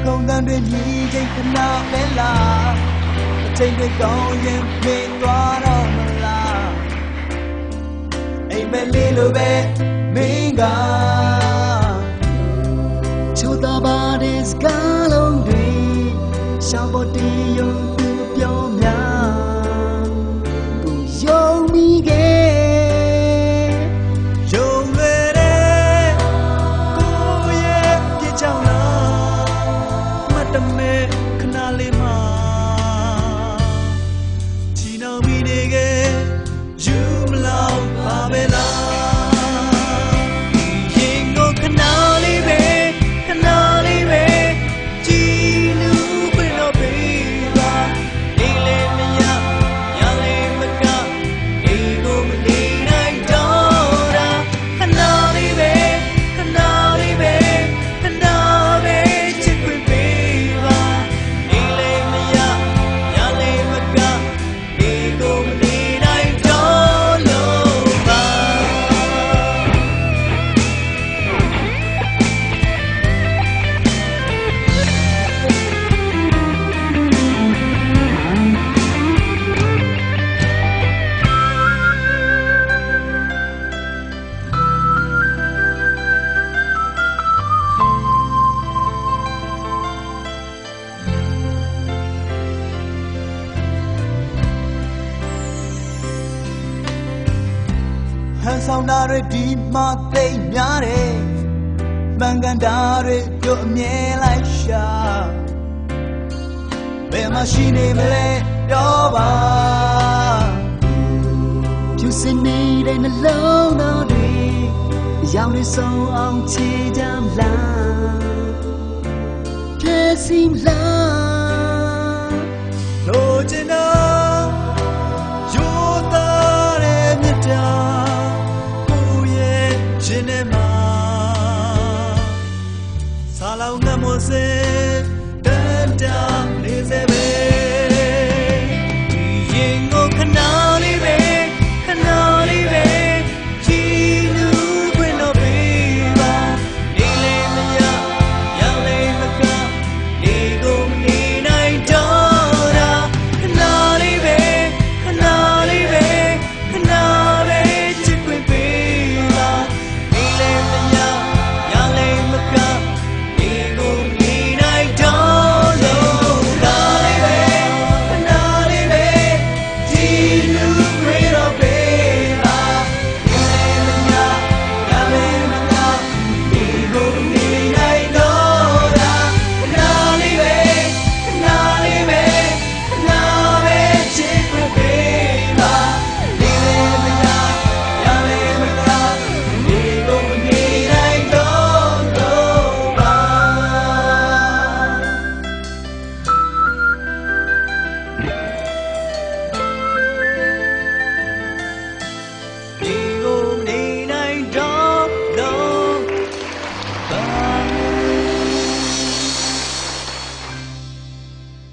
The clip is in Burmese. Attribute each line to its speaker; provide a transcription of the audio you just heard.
Speaker 1: ရင်ကုန်တန်တွေမြည်ချိန်ခဏလဲလာအချိန်တွေကောင်းရင်ပြေးသွားတော့မလားအိမ်မက်လေးလိုပဲမင်းက ဟန်ဆောင်တာတွေဒီမှာသိမ့်များတယ်မှန်ကန်တာတွေတို့အမြဲလိုက်ရှာဘယ်မှာရှိနေမလဲပြောပါဖြူစင်နေတဲ့နှလုံးသားတွေရောင်နေဆုံးအောင်ချေကြမလားပြည့် Sala una mosé